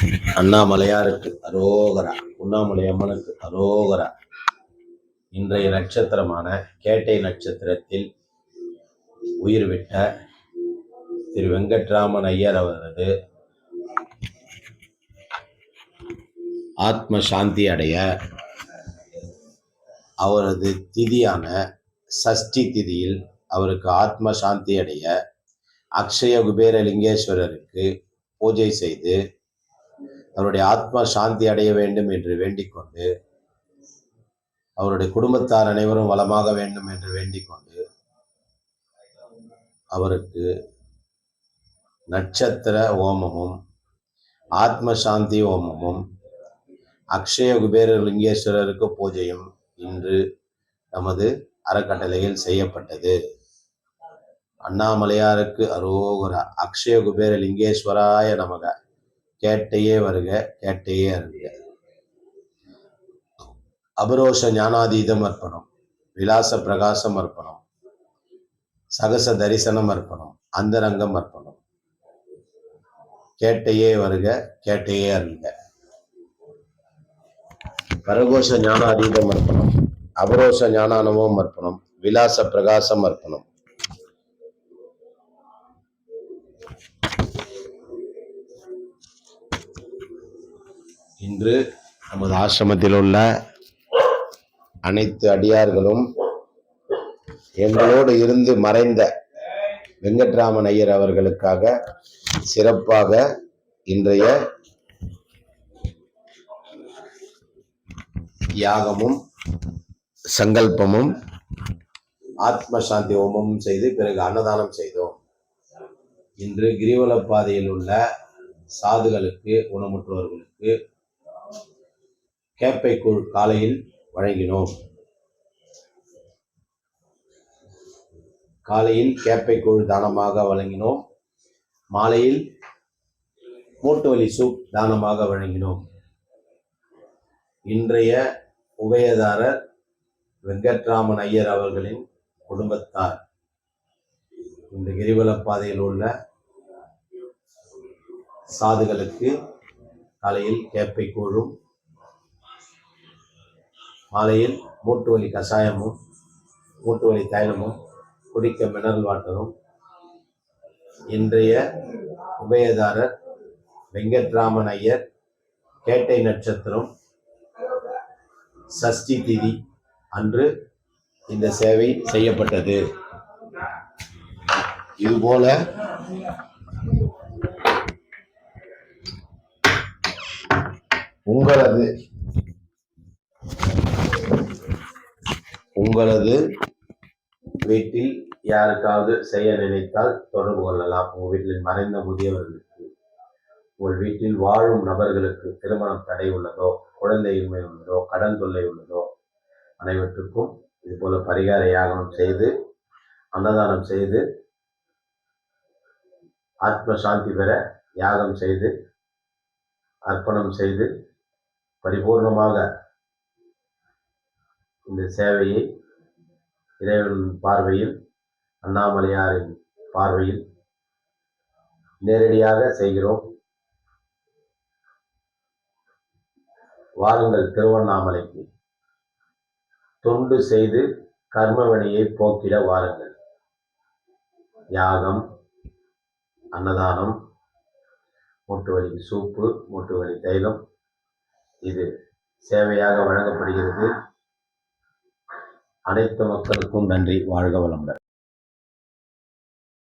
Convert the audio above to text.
அண்ணாமலையாருக்கு அரோகரா உண்ணாமலை அம்மனுக்கு அரோகரா. இன்றைய நட்சத்திரமான கேட்டை நட்சத்திரத்தில் உயிர் விட்ட திரு வெங்கட்ராமன் ஐயர் அவரது ஆத்ம சாந்தி அடைய அவரது திதியான சஷ்டி திதியில் அவருக்கு ஆத்ம சாந்தி அடைய அக்ஷய குபேர லிங்கேஸ்வரருக்கு பூஜை செய்து அவருடைய ஆத்மா சாந்தி அடைய வேண்டும் என்று வேண்டிக்கொண்டு அவருடைய குடும்பத்தார் அனைவரும் வளமாக வேண்டும் என்று வேண்டிக்கொண்டு அவருக்கு நட்சத்திர ஓமமும் ஆத்ம சாந்தி ஓமமும் அக்ஷய குபேர லிங்கேஸ்வரருக்கு பூஜையும் இன்று நமது அறக்கட்டளையில் செய்யப்பட்டது. அண்ணாமலையாருக்கு அரோகர அக்ஷய குபேர லிங்கேஸ்வராய நமக. கேட்டையே வருக கேட்டையே அருக அபரோஷ ஞானாதீதம் அர்ப்பணம் விலாச பிரகாசம் அர்ப்பணம் சகச தரிசனம் அர்ப்பணம் அந்தரங்கம் அர்ப்பணம். கேட்டையே வருக கேட்டையே அருக பரகோஷ ஞானாதீதம் அர்ப்பணம் அபரோஷ ஞானானவம் அர்ப்பணம் விலாச பிரகாசம் அர்ப்பணம். இன்று நமது ஆசிரமத்தில் உள்ள அனைத்து அடியார்களும் எங்களோடு இருந்து மறைந்த வெங்கட்ராமன் ஐயர் அவர்களுக்காக சிறப்பாக இன்றைய யாகமும் சங்கல்பமும் ஆத்மசாந்தி ஹோமமும் செய்து பிறகு அன்னதானம் செய்தோம். இன்று கிரிவல பாதையில் உள்ள சாதுகளுக்கு ஊனமுற்றவர்களுக்கு கேப்பை காலையில் வழங்கினோம். காலையில் கேப்பை தானமாக வழங்கினோம். மாலையில் மூட்டு வலி சூப் தானமாக வழங்கினோம். இன்றைய உபயதாரர் வெங்கட்ராமன் ஐயர் அவர்களின் குடும்பத்தார். இந்த கிரிவல பாதையில் உள்ள சாதுகளுக்கு காலையில் கேப்பை கூழும் மாலையில் மூட்டு வலி கஷாயமும் மூட்டு வலி தைலமும் குடிக்க மினரல் வாட்டரும். இன்றைய உபயதாரர் வெங்கட்ராமன் ஐயர் கேட்டை நட்சத்திரம் சஷ்டி திதி அன்று இந்த சேவை செய்யப்பட்டது. இதுபோல உங்களது உங்களது வீட்டில் யாருக்காவது செய்ய நினைத்தால் தொடர்பு கொள்ளலாம். உங்கள் வீட்டில் மறைந்த முதியவர்களுக்கு உங்கள் வீட்டில் வாழும் நபர்களுக்கு திருமணம் தடை உள்ளதோ குழந்தையின்மை உள்ளதோ கடன் தொல்லை உள்ளதோ அனைவற்றுக்கும் இதுபோல பரிகார யாகம் செய்து அன்னதானம் செய்து ஆத்ம சாந்தி பெற யாகம் செய்து அர்ப்பணம் செய்து பரிபூர்ணமாக இந்த சேவையை இறைவன் பார்வையில் அண்ணாமலையாரின் பார்வையில் நேரடியாக செய்கிறோம். வாருங்கள் திருவண்ணாமலைக்கு. தொண்டு செய்து கர்மவணியை போக்கிட வாருங்கள். யாகம் அன்னதானம் மூட்டு வலி சூப்பு மூட்டு வலி தைலம் இது சேவையாக வழங்கப்படுகிறது. அனைத்து மக்களுக்கும் நன்றி. வாழ்க வளமுடன்.